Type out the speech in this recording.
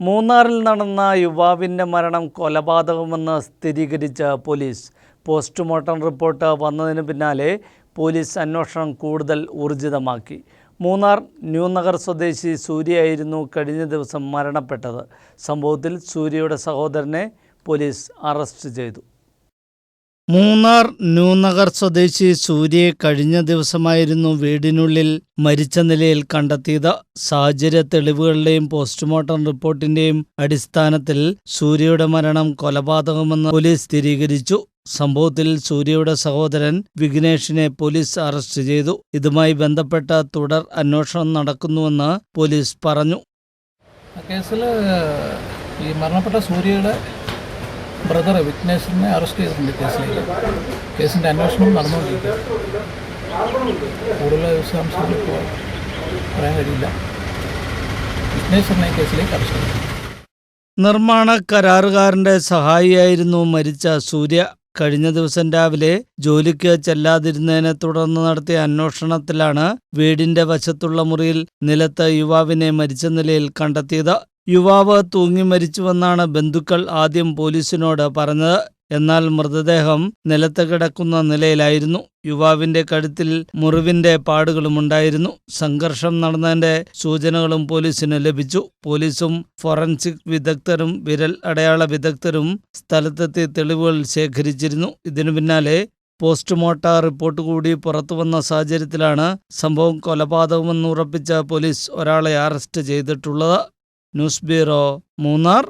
മൂന്നാറിൽ നടന്ന യുവാവിന്റെ മരണം കൊലപാതകമെന്ന് സ്ഥിരീകരിച്ച പോലീസ്. പോസ്റ്റ്മോർട്ടം റിപ്പോർട്ട് വന്നതിന് പിന്നാലെ പോലീസ് അന്വേഷണം കൂടുതൽ ഊർജിതമാക്കി. മൂന്നാർ ന്യൂനഗർ സ്വദേശി സൂര്യയായിരുന്നു കഴിഞ്ഞ ദിവസം മരണപ്പെട്ടത്. സംഭവത്തിൽ സൂര്യയുടെ സഹോദരനെ പോലീസ് അറസ്റ്റ് ചെയ്തു. മൂന്നാർ ന്യൂനഗർ സ്വദേശി സൂര്യയെ കഴിഞ്ഞ ദിവസമായിരുന്നു വീടിനുള്ളിൽ മരിച്ച നിലയിൽ കണ്ടെത്തിയത്. സാഹചര്യ തെളിവുകളുടെയും പോസ്റ്റ്മോർട്ടം റിപ്പോർട്ടിന്റെയും അടിസ്ഥാനത്തിൽ സൂര്യയുടെ മരണം കൊലപാതകമെന്ന് പോലീസ് സ്ഥിരീകരിച്ചു. സംഭവത്തിൽ സൂര്യയുടെ സഹോദരൻ വിഘ്നേഷിനെ പോലീസ് അറസ്റ്റ് ചെയ്തു. ഇതുമായി ബന്ധപ്പെട്ട തുടർ അന്വേഷണം നടക്കുന്നുവെന്ന് പോലീസ് പറഞ്ഞു. കേസിൽ ഈ മരണപ്പെട്ട സൂര്യയുടെ ബ്രദർ വിഘ്നേശ്വരനെ അറസ്റ്റ് ചെയ്തിട്ടുണ്ട് കേസിലേക്ക് കേസിന്റെ അന്വേഷണം നടന്നുകൊണ്ടിരിക്കുക കൂടുതൽ വിശദാംശങ്ങൾ ഇപ്പോൾ പറയാൻ കഴിയില്ല. വിഘ്നേശ്വരനെ കേസിലേക്ക് അറസ്റ്റ് ചെയ്തു. നിർമ്മാണ കരാറുകാരന്റെ സഹായിയായിരുന്നു മരിച്ച സൂര്യ. കഴിഞ്ഞ ദിവസം രാവിലെ ജോലിക്ക് ചെല്ലാതിരുന്നതിനെ തുടർന്ന് നടത്തിയ അന്വേഷണത്തിലാണ് വീടിന്റെ വശത്തുള്ള മുറിയിൽ നിലത്ത് യുവാവിനെ മരിച്ച നിലയിൽ കണ്ടെത്തിയത്. യുവാവ് തൂങ്ങി മരിച്ചുവെന്നാണ് ബന്ധുക്കൾ ആദ്യം പോലീസിനോട് പറഞ്ഞത്. എന്നാൽ മൃതദേഹം നിലത്ത് കിടക്കുന്ന നിലയിലായിരുന്നു. യുവാവിന്റെ കഴുത്തിൽ മുറിവിന്റെ പാടുകളുമുണ്ടായിരുന്നു സംഘർഷം നടന്നതിന്റെ സൂചനകളും പോലീസിന് ലഭിച്ചു. പോലീസും ഫോറൻസിക് വിദഗ്ധരും വിരൽ അടയാള വിദഗ്ധരും സ്ഥലത്തെത്തി തെളിവുകൾ ശേഖരിച്ചിരുന്നു. ഇതിനു പിന്നാലെ പോസ്റ്റ്മോർട്ടം റിപ്പോർട്ട് കൂടി പുറത്തുവന്ന സാഹചര്യത്തിലാണ് സംഭവം കൊലപാതകമെന്ന് ഉറപ്പിച്ച പോലീസ് ഒരാളെ അറസ്റ്റ് ചെയ്തിട്ടുള്ളത്. News bureau Munnar